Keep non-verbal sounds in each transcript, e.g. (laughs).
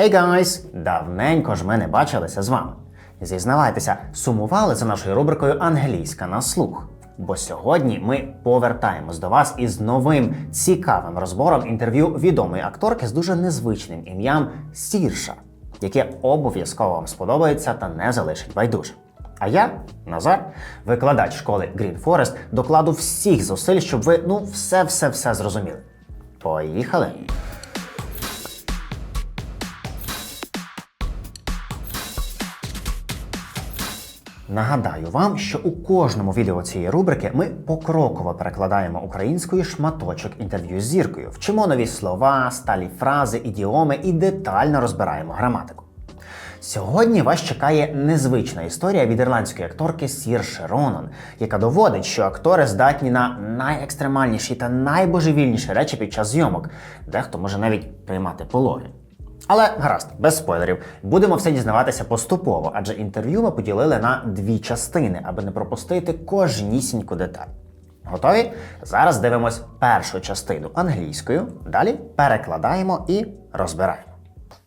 Hey guys! Давненько ж ми не бачилися з вами. Зізнавайтеся, сумували за нашою рубрикою Англійська на слух. Бо сьогодні ми повертаємось до вас із новим цікавим розбором інтерв'ю відомої акторки з дуже незвичним ім'ям Сірша, яке обов'язково вам сподобається та не залишить байдуже. А я, Назар, викладач школи Green Forest, докладу всіх зусиль, щоб ви ну все-все-все зрозуміли. Поїхали! Нагадаю вам, що у кожному відео цієї рубрики ми покроково перекладаємо українською шматочок інтерв'ю з зіркою, вчимо нові слова, сталі фрази, ідіоми і детально розбираємо граматику. Сьогодні вас чекає незвична історія від ірландської акторки Сірши Ронан, яка доводить, що актори здатні на найекстремальніші та найбожевільніші речі під час зйомок. Дехто може навіть приймати пологи. Але гаразд, без спойлерів, будемо все дізнаватися поступово, адже інтерв'ю ми поділили на дві частини, аби не пропустити кожнісіньку деталь. Готові? Зараз дивимось першу частину англійською, далі перекладаємо і розбираємо.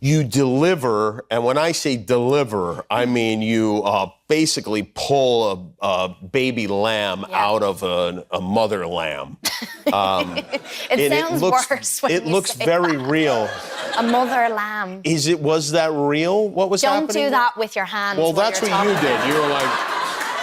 You deliver, and when I say deliver, I mean you uh, basically pull a, a baby lamb out of a, a mother lamb. (laughs) Um, It sounds looks, worse when it looks very that. real. A mother lamb. Is it? Was that real? What was Don't happening? do that with your hands. Well, that's what you did. You were like,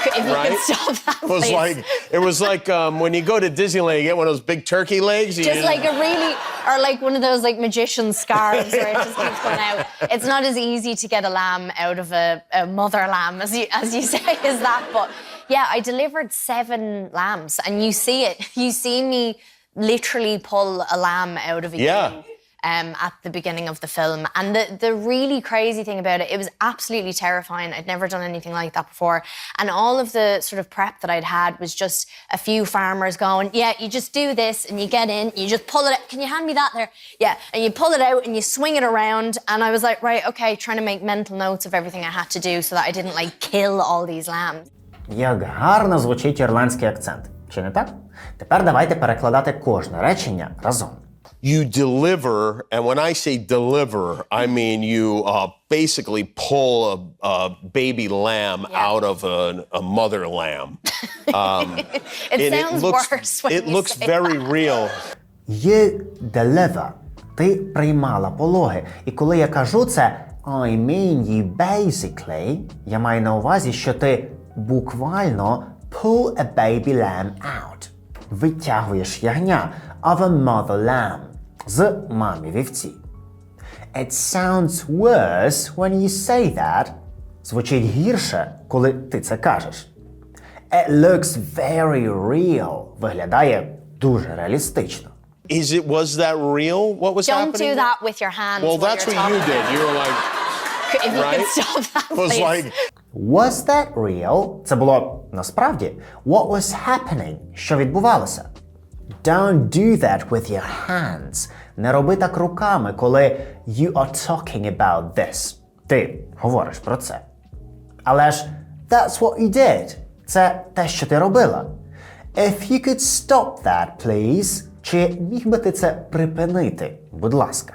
If you right? stop that, it was please. like, it was like um, when you go to Disneyland, you get one of those big turkey legs. you just like a really, or like one of those like magician scarves where it just keeps going out. It's not as easy to get a lamb out of a, a mother lamb as you as you (laughs) say as that. But yeah, I delivered seven lambs, and you see it. You see me literally pull a lamb out of a Yeah um, at the beginning of the film. And the, the really crazy thing about it, it was absolutely terrifying. I'd never done anything like that before. And all of the sort of prep that I'd had was just a few farmers going, Yeah, you just do this and you get in, you just pull it out. Can you hand me that there? Yeah. And you pull it out and you swing it around. And I was like, Right, okay, trying to make mental notes of everything I had to do so that I didn't like kill all these lambs. Як гарно звучить ірландський акцент, чи не так? Тепер давайте перекладати кожне речення разом. You deliver, and when I say deliver, I mean you uh, basically pull a, a baby lamb Yeah. out of a, a mother lamb. Um, It sounds looks, worse when it you looks say very that. real. You deliver. Ти приймала пологи. І коли я кажу це I mean you basically, я маю на увазі, що ти буквально pull a baby lamb out. Витягуєш ягня of a mother lamb з мамі вівці. It sounds worse when you say that. Звучить гірше, коли ти це кажеш. It looks very real. Виглядає дуже реалістично. Is it? Was that real? What was Don't happening? do that with your hands. Well, that's what you did. You were like, If you right? could stop that, it was please. like, Was that real? Це було насправді. What was happening? Що відбувалося? Don't do that with your hands. Не роби так руками, коли you are talking about this. Ти говориш про це. Але ж that's what you did. Це те, що ти робила. If you could stop that, please. Чи міг би ти це припинити? Будь ласка.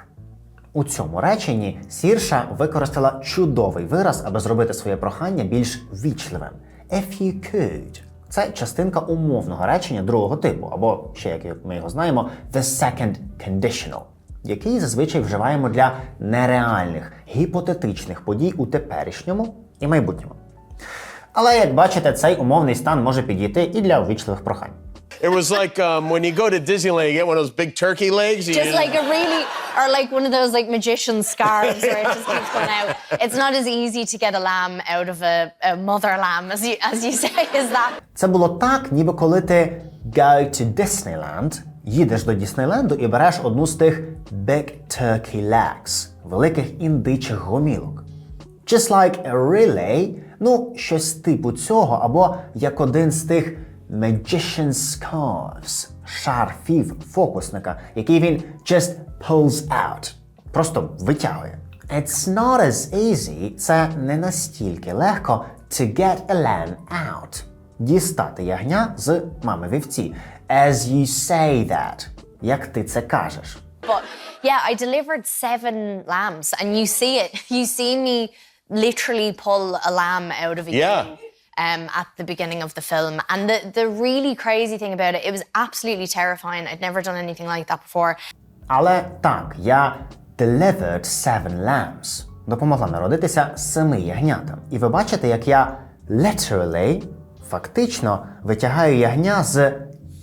У цьому реченні Сірша використала чудовий вираз, аби зробити своє прохання більш вічливим. If you could. Це частинка умовного речення другого типу, або ще як ми його знаємо, the second conditional, який зазвичай вживаємо для нереальних гіпотетичних подій у теперішньому і майбутньому. Але як бачите, цей умовний стан може підійти і для ввічливих прохань. It was like um, when you go to Disneyland, you get one of those big turkey legs. you Just like a really, or like one of those like magician scarves where it just keeps going out. It's not as easy to get a lamb out of a, a mother lamb as you as you say as that. Це було так, ніби коли ти go to Disneyland, їдеш до Діснейленду і береш одну з тих big turkey legs, великих індичих гомілок. Just like a relay, ну, щось типу цього, або як один з тих magician scarves, шарфів фокусника, який він just pulls out, просто витягує. It's not as easy, це не настільки легко to get a lamb out. Дістати ягня з мами вівці. As you say that, як ти це кажеш. But Yeah, I delivered seven lambs, and you see it. You see me literally pull a lamb out of a Yeah. ewe, um, at the beginning of the film. And the the really crazy thing about it, it was absolutely terrifying. I'd never done anything like that before. Але так, я delivered seven lambs. Допомогла народитися семи ягнятам. І ви бачите, як я literally, фактично, витягаю ягня з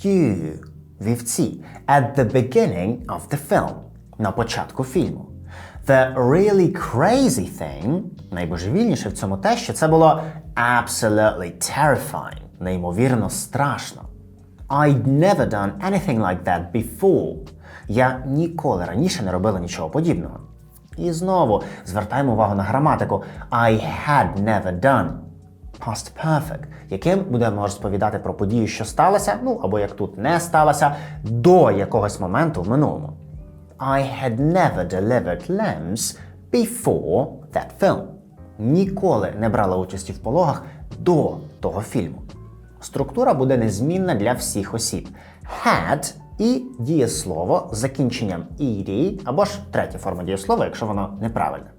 you, вівці, at the beginning of the film, на початку фільму. The really crazy thing, найбожевільніше в цьому те, що це було absolutely terrifying, неймовірно страшно. I'd never done anything like that before. Я ніколи раніше не робила нічого подібного. І знову звертаємо увагу на граматику I had never done. Past perfect, яким будемо розповідати про подію, що сталося, ну або як тут не сталося, до якогось моменту в минулому. I had never delivered lambs before that film. Ніколи не брала участі в пологах до того фільму. Структура буде незмінна для всіх осіб. Had і дієслово з закінченням ed, або ж третя форма дієслова, якщо воно неправильне.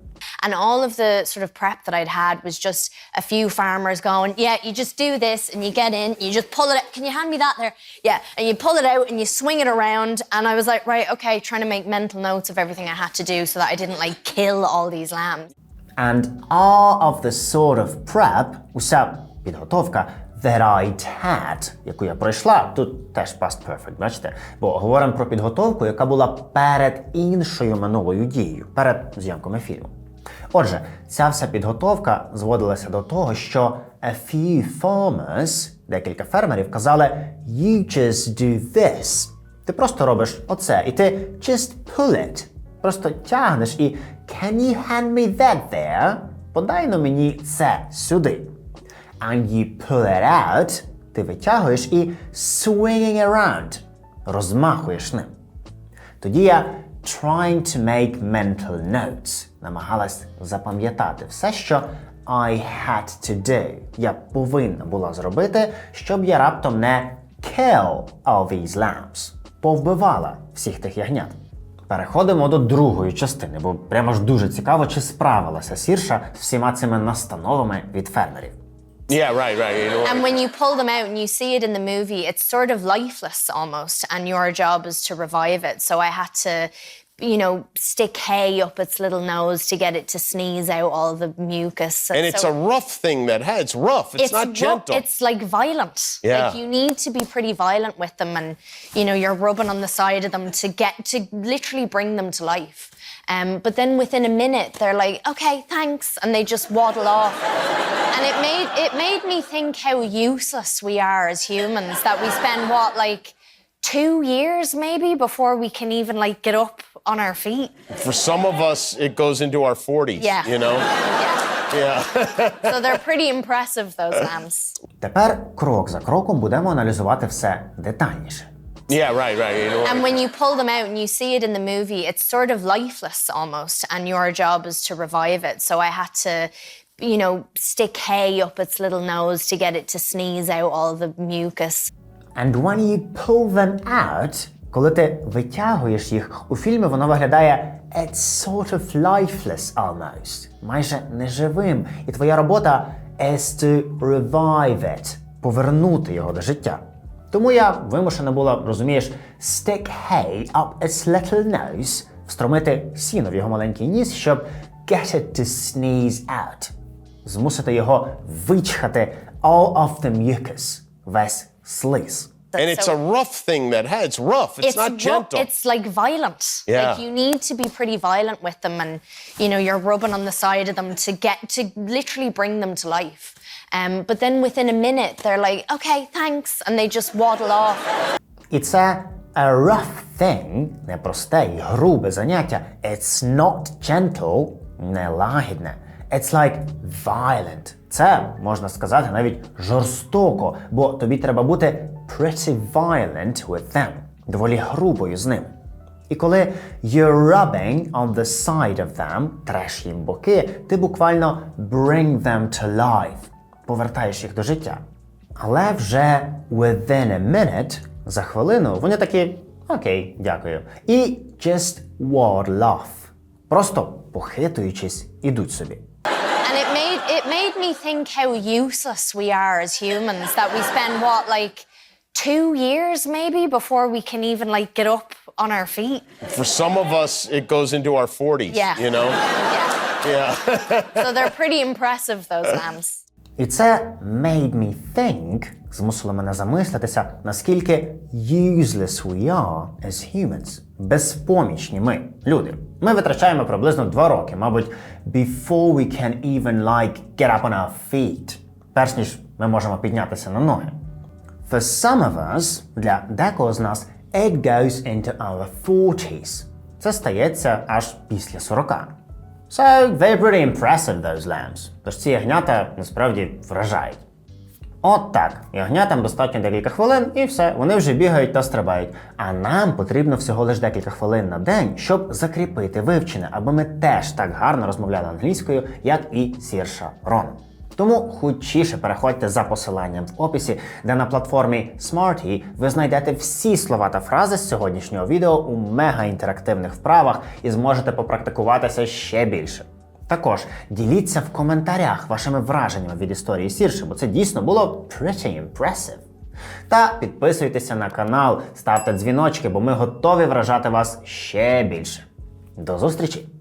And all of the sort of prep that I'd had was just a few farmers going, Yeah, you just do this and you get in, you just pull it out. Can you hand me that there? Yeah. And you pull it out and you swing it around. And I was like, Right, okay, trying to make mental notes of everything I had to do so that I didn't like kill all these lambs. And all of the sort of prep, уся підготовка that I'd had, яку я пройшла, тут теж past perfect, бачите? Бо говоримо про підготовку, яка була перед іншою минулою дією, перед зйомками фільму. Отже, ця вся підготовка зводилася до того, що a few farmers, декілька фермерів, казали You just do this. Ти просто робиш оце, і ти just pull it. Просто тягнеш і Can you hand me that there? Подай на мені це сюди. And you pull it out, ти витягуєш і swinging around, розмахуєш ним. Тоді я trying to make mental notes, намагалась запам'ятати все, що I had to do. Я повинна була зробити, щоб я раптом не kill all these lambs, повбивала всіх тих ягнят. Переходимо до другої частини, бо прямо ж дуже цікаво, чи справилася Сірша з всіма цими настановами від фермерів. Yeah, right, right. You know, And when you pull them out and you see it in the movie, it's sort of lifeless almost, and your job is to revive it. So I had to, you know, stick hay up its little nose to get it to sneeze out all the mucus. and it's so a rough thing that has. It's rough. It's, not ru- gentle. It's like violent. Yeah. Like you need to be pretty violent with them, and you know you're rubbing on the side of them to get to literally bring them to life. Um, but then within a minute, they're like, "Okay, thanks," and they just waddle off. and it made it made me think how useless we are as humans. That we spend what like two years maybe before we can even like get up on our feet. For some of us, it goes into our 40s. Yeah. You know? Yeah. (laughs) Yeah. (laughs) So they're pretty impressive, those lambs. Тепер крок за кроком будемо аналізувати все детальніше. yeah, right, right. You know, And when you pull them out and you see it in the movie, it's sort of lifeless almost, and your job is to revive it. So I had to, you know, stick hay up its little nose to get it to sneeze out all the mucus. And when you pull them out, коли ти витягуєш їх, у фільмі воно виглядає it's sort of lifeless almost, майже неживим. І твоя робота is to revive it, повернути його до життя. Тому я вимушена була, розумієш, stick hay up its little nose, встромити сіно в його маленький ніс, щоб get it to sneeze out. Змусити його вичхати all of the mucus, весь слиз. and it's a rough thing that has. It's rough. It's, not ru- gentle. It's like violent. Yeah. Like you need to be pretty violent with them, and you know you're rubbing on the side of them to get to literally bring them to life. Um, but then within a minute, they're like, "Okay, thanks," and they just waddle off. І це a rough thing, непросте і грубе заняття. It's not gentle, не лагідне. It's like violent. Це можна сказати навіть жорстоко, бо тобі треба бути pretty violent with them, доволі грубою з ними. І коли you're rubbing on the side of them, треш їм боки, ти буквально bring them to life, повертаєш їх до життя. Але вже within a minute, за хвилину, вони таки Окей, дякую. І just waddle off. Просто похитуючись, ідуть собі. me think how useless we are as humans. That we spend what like two years maybe before we can even like get up on our feet. For some of us, it goes into our 40s, Yeah. you know? Yeah. Yeah. (laughs) So they're pretty impressive, those lambs. І це made me think змусило мене замислитися, наскільки useless we are as humans. Безпомічні ми, люди. Ми витрачаємо приблизно два роки, мабуть, before we can even like get up on our feet, перш ніж ми можемо піднятися на ноги. For some of us, для декого з нас, it goes into our 40s. Це стається аж після 40. So they're pretty impressive, those lambs. Тож ці ягнята насправді вражають. От так, ягнятам достатньо декілька хвилин, і все, вони вже бігають та стрибають. А нам потрібно всього лише декілька хвилин на день, щоб закріпити вивчене, аби ми теж так гарно розмовляли англійською, як і Сірша Рон. Тому хутчіше переходьте за посиланням в описі, де на платформі Smarty ви знайдете всі слова та фрази з сьогоднішнього відео у мега-інтерактивних вправах і зможете попрактикуватися ще більше. Також діліться в коментарях вашими враженнями від історії Сірши, бо це дійсно було pretty impressive. Та підписуйтеся на канал, ставте дзвіночки, бо ми готові вражати вас ще більше. До зустрічі!